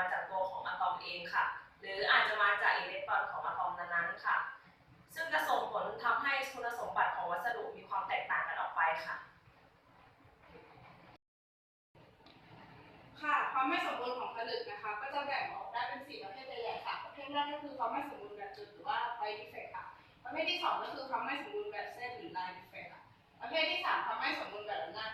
มาจากตัวของอะตอมเองค่ะ หรืออาจจะมาจากอิเล็กตรอนของอะตอมนั้นๆค่ะ ซึ่งจะส่งผลทำให้คุณสมบัติของวัสดุมีความแตกต่างกันออกไปค่ะ ค่ะ ความไม่สมบูรณ์ของผลึกนะคะ ก็จะแบ่งออกได้เป็นสี่ประเภทใหญ่ๆค่ะประเภทแรกก็คือความไม่สมบูรณ์แบบจุดหรือว่าไฟดิเฟกค่ะประเภทที่สองก็คือความไม่สมบูรณ์แบบเส้นหรือลายดิเฟกค่ะประเภทที่สามความไม่สมบูรณ์แบบหำนาจ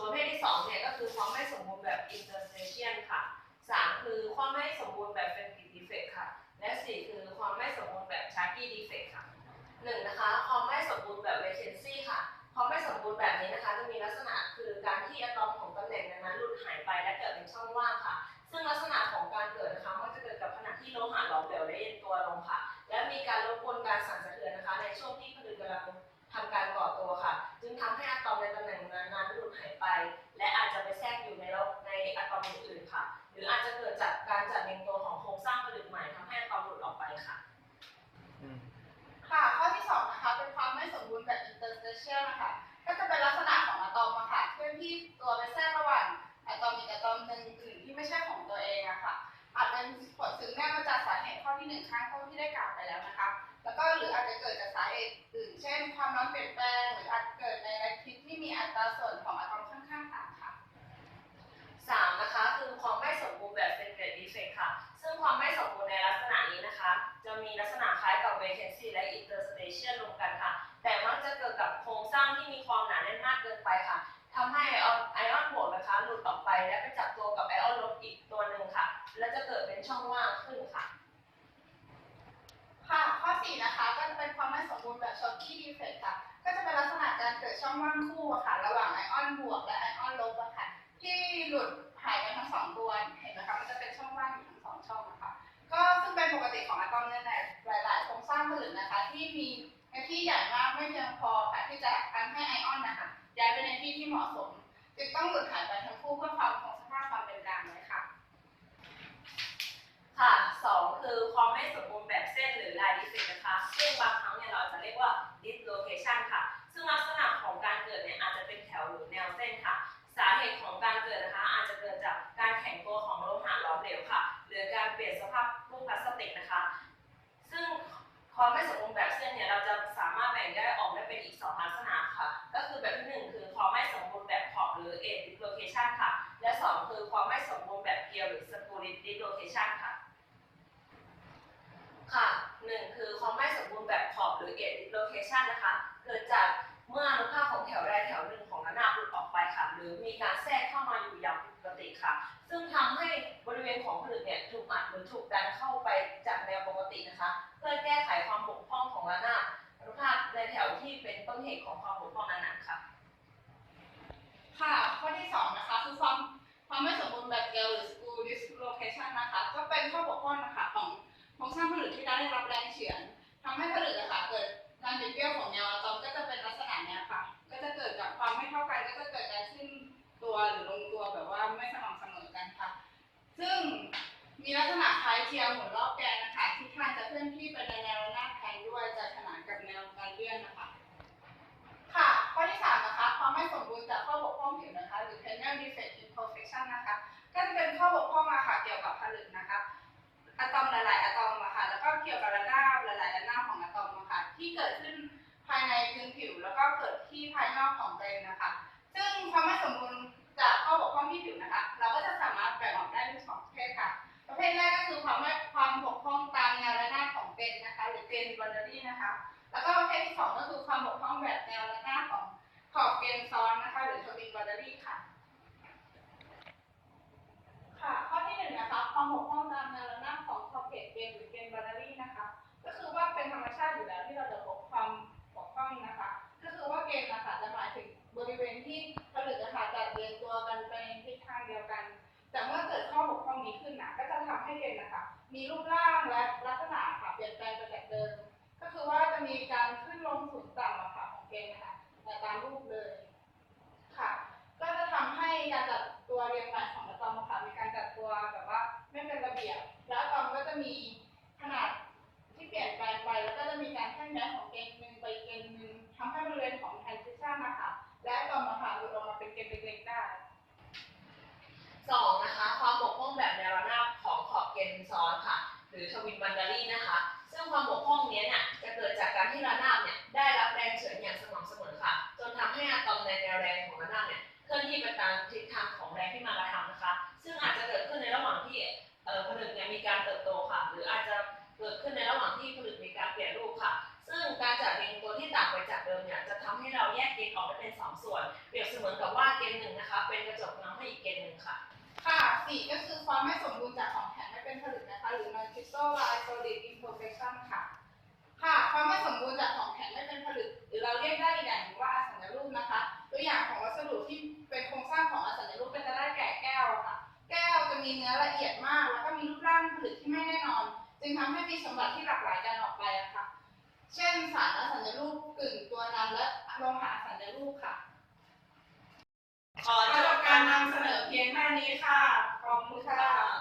วนประเภทที่2เนี่ยก็คือความไม่สมบูรณ์แบบ interstation ค่ะ 3 คือความไม่สมบูรณ์แบบ Fenwick defect ค่ะ และ 4 คือความไม่สมบูรณ์แบบ Sharkey defect ค่ะหนึ่งนะคะ ความไม่สมบูรณ์แบบ vacancy ค่ะ ความไม่สมบูรณ์แบบนี้นะคะจะมีลักษณะคือการที่อะตอมของตำแหน่งนั้นหลุดหายไปและเกิดเป็นช่องว่างค่ะ ซึ่งลักษณะของการเกิดนะคะมักจะเกิดกับขณะที่โลหะหลอมเหลวได้เย็นตัวลงค่ะ และมีการรบกวนการสั่นสะเทือนนะคะ ในช่วงที่ผลึกกำลังทำการก่อตัวค่ะ จึงทำให้อะตอมในตำแหน่งนั้น เป็นผลสืบเนื่องมาจากสาเหตุข้อที่หนึ่งข้างต้นที่ได้กล่าวไปแล้วนะคะ แล้วก็หรืออาจจะเกิดจากสาเหตุอื่น เช่น ความร้อนเปลี่ยนแปลง หรืออาจเกิดในแลคทิดที่มีอัตราส่วนของอะตอมค่อนข้างต่ำค่ะสามนะคะ คือความไม่สมบูรณ์แบบเป็นเกรดดีเฟกค่ะ ซึ่งความไม่สมบูรณ์ในลักษณะนี้นะคะ จะมีลักษณะคล้ายกับ vacancy และ interstation รวมกันค่ะ แต่มักจะเกิดกับโครงสร้างที่มีความหนาแน่นมากเกินไปค่ะทำให้ไอออนไอออนบวนะคะหลุดออกไปและไปจับตัว เป็นช่องว่างขึ้นค่ะ ค่ะ ข้อสี่นะคะ ก็จะเป็นความไม่สมบูรณ์แบบ Schottky defect ค่ะ ก็จะเป็นลักษณะการเกิดช่องว่างคู่อะค่ะ ระหว่างไอออนบวกและไอออนลบอะค่ะ ที่หลุดหายไปทั้งสองตัวเห็นไหมคะ มันจะเป็นช่องว่างอยู่ทั้งสองช่องนะคะ ก็ซึ่งเป็นปกติของอะตอมในหลาย ๆ โครงสร้างผลึกนะคะ ที่มีในที่ใหญ่มากไม่เพียงพอค่ะที่จะทำให้ไอออนนะคะย้ายไปในที่ที่เหมาะสมจึงต้องหลุดหายไปทั้งคู่เพื่อความคงสภาพความเป็นกลางไว้ค่ะค่ะสองคือความ ไม่สมบูรณ์แบบเส้นหรือ line defect นะคะ ซึ่งบางครั้งเนี่ยเราจะเรียกว่า dislocation ค่ะ ซึ่งลักษณะของการเกิดเนี่ยอาจจะเป็นแถวหรือแนวเส้นค่ะ สาเหตุของการเกิดนะคะ อาจจะเกิดจากการแข็งตัวของโลหะหลอมเหลวค่ะ หรือการเปลี่ยนสภาพรูปพลาสติกนะคะ ซึ่งความไม่สมบูรณ์แบบเส้นเนี่ยเราจะสามารถแบ่งย่อยออกได้เป็นอีกสองลักษณะค่ะ ก็คือแบบที่หนึ่งคือความไม่สมบูรณ์แบบขอบหรือ edge dislocation ค่ะ และสองคือความไม่สมบูรณ์แบบเกลียวหรือ screw dislocation ค่ะ ค่ะหนึ่งคือความไม่สมบูรณ์แบบขอบหรือ edge dislocation นะคะ เกิดจากเมื่ออนุภาคของแถวใดแถวหนึ่งของระนาบหลุดออกไปค่ะ หรือมีการแทรกเข้ามาอยู่อย่างผิดปกติค่ะ ซึ่งทำให้บริเวณของผลึกเนี่ยถูกอัดหรือถูกดันเข้าไปจากแนวปกตินะคะ เพื่อแก้ไขความบกพร่องของระนาบอนุภาคในแถวที่เป็นต้นเหตุของความบกพร่องนั้นค่ะ ค่ะข้อที่สองนะคะคือความความไม่สมบูรณ์แบบเกลหรือ screw dislocation นะคะ ก็เป็นข้อบกพร่องนะคะของ รงสร้างผลึกที่ได้รับแรงเฉือนทำให้ผลึกอะค่ะเกิดการบิดเบี้ยวของแนวอะตอมก็จะเป็นลักษณะเนี้ยค่ะ ก็จะเกิดจากความไม่เท่ากันก็จะเกิดการขึ้นตัวหรือลงตัวแบบว่าไม่สม่ำเสมอกันค่ะ ซึ่งมีลักษณะคล้ายเทียมหมุนรอบแกนนะคะทิศทางจะเคลื่อนที่ไปในแนวระนาแทนด้วยจะขนานกับแนวการเลื่อนนะคะ ค่ะข้อที่สามนะคะความไม่สมบูรณ์จากข้อบกพร่องผิวนะคะ หรือ panel defect imperfection นะคะก็จะเป็น อรี่ค่ะ ค่ะ ข้อที่หนึ่งนะคะความบกพร่องตามแนวระนาบของขอบเขตเกณฑ์หรือเกณฑ์บอดรี่นะคะ ก็คือว่าเป็นธรรมชาติอยู่แล้วที่เราจะพบความบกพร่องนะคะ ก็คือว่าเกณฑ์นะคะจะหมายถึงบริเวณที่ผลึกนะคะจัดเรียงตัวกันไปในทิศทางเดียวกัน แต่เมื่อเกิดข้อบกพร่องนี้ขึ้นนะก็จะทำให้เกณฑ์นะคะ มีรูปร่างและลักษณะค่ะเปลี่ยนแปลงไปจากเดิม ก็คือว่าจะมีการขึ้นลงสูงต่ำอะค่ะของเกณฑ์นะคะแต่ตามรูปเลย เป็นซอนค่ะ หรือทวินบันดารีนะคะ ซึ่งความบกพร่องนี้เนี่ยจะเกิดจากการที่ระนาบเนี่ยได้รับแรงเฉือนอย่างสม่ำเสมอค่ะ จนทำให้อะตอมในแนวแรงของระนาบเนี่ยเคลื่อนที่ไปตามทิศทางของแรงที่มากระทำนะคะ ซึ่งอาจจะเกิดขึ้นในระหว่างที่เอ่อผลึกเนี่ยมีการเติบโตค่ะ หรืออาจจะเกิดขึ้นในระหว่างที่ผลึกมีการเปลี่ยนรูปค่ะ ซึ่งการจัดเรียงตัวที่ต่างไปจากเดิมเนี่ยจะทำให้เราแยกเกณฑ์ออกเป็น2สส่วน เปรียบเสมือนกับว่าเกณฑ์หนึ่งนะคะ เป็นกระจกเงาให้อีกเกณฑ์หนึ่งค่ะ ค่ะสี่ก็คือความไม่สมดุลจากของ เป็นผลึกนะคะ หรือ non-crystalline solid imperfection ค่ะ ค่ะ ความไม่สมบูรณ์จากของแข็งไม่เป็นผลึก หรือเราเรียกได้อีกอย่างหนึ่งว่าอสัญรูปนะคะ ตัวอย่างของวัสดุที่เป็นโครงสร้างของอสัญรูปก็จะได้แก่แก้วค่ะ แก้วจะมีเนื้อละเอียดมาก แล้วก็มีรูปร่างผลึกที่ไม่แน่นอน จึงทำให้มีสมบัติที่หลากหลายกันออกไปอะค่ะ เช่นสารอสัญรูปกึ่งตัวนำและโลหะอสัญรูปค่ะ ขอจบการนำเสนอเพียงเท่นี้ค่ะ ขอบคุณค่ะ